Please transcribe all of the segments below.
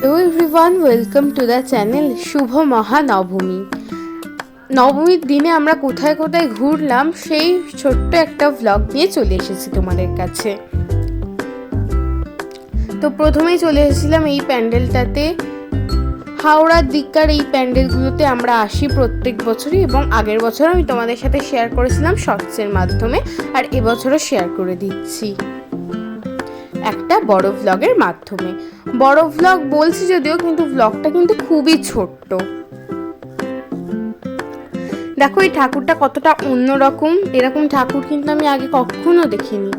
Hello everyone welcome to the channel শুভ মহানবমী নবমীর দিনে আমরা কোথায় কোথায় ঘুরলাম, সেই ছোট্ট একটা ভ্লগ নিয়ে চলে এসেছি তোমাদের কাছে। তো প্রথমেই চলে এসেছিলাম এই প্যান্ডেলটাতে। হাওড়ার দিককার এই প্যান্ডেলগুলোতে আমরা আসি প্রত্যেক বছরই এবং আগের বছর আমি তোমাদের সাথে শেয়ার করেছিলাম শর্টসের মাধ্যমে, আর এবছরও শেয়ার করে দিচ্ছি। একটা বড় ভ্লগের মাধ্যমে। বড় ভ্লগ বলছি যদিও, কিন্তু ভ্লগটা কিন্তু খুবই ছোট্ট। দেখো, এই ঠাকুরটা কতটা অন্যরকম। এরকম ঠাকুর কিন্তু আমি আগে কখনো দেখিনি।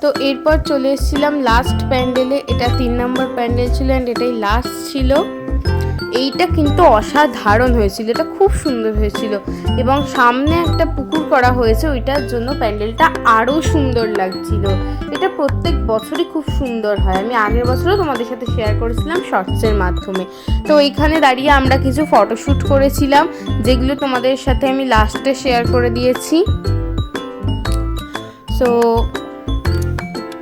তো এরপর চলে এসেছিলাম লাস্ট প্যান্ডেলে এটা তিন নম্বর প্যান্ডেল ছিল অ্যান্ড এটাই লাস্ট ছিল। এইটা কিন্তু অসাধারণ হয়েছিল, এটা খুব সুন্দর হয়েছিল। এবং সামনে একটা পুকুর করা হয়েছে, ওইটার জন্য প্যান্ডেলটা আরও সুন্দর লাগছিল। এটা প্রত্যেক বছরই খুব সুন্দর হয়। আমি আগের বছরও তোমাদের সাথে শেয়ার করেছিলাম শর্টসের মাধ্যমে। তো এইখানে দাঁড়িয়ে আমরা কিছু ফটোশ্যুট করেছিলাম, যেগুলো তোমাদের সাথে আমি লাস্টে শেয়ার করে দিয়েছি। সো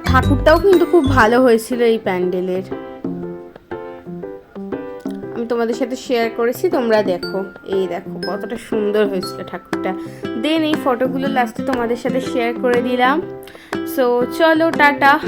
ঠাকুরটাও কিন্তু খুব ভালো হয়েছিল এই প্যান্ডেলের। আমি তোমাদের সাথে শেয়ার করেছি, তোমরা দেখো। এই দেখো, কতটা সুন্দর হয়েছিল ঠাকুরটা। দেন এই ফটোগুলো লাস্টে তোমাদের সাথে শেয়ার করে দিলাম। সো চলো, টাটা।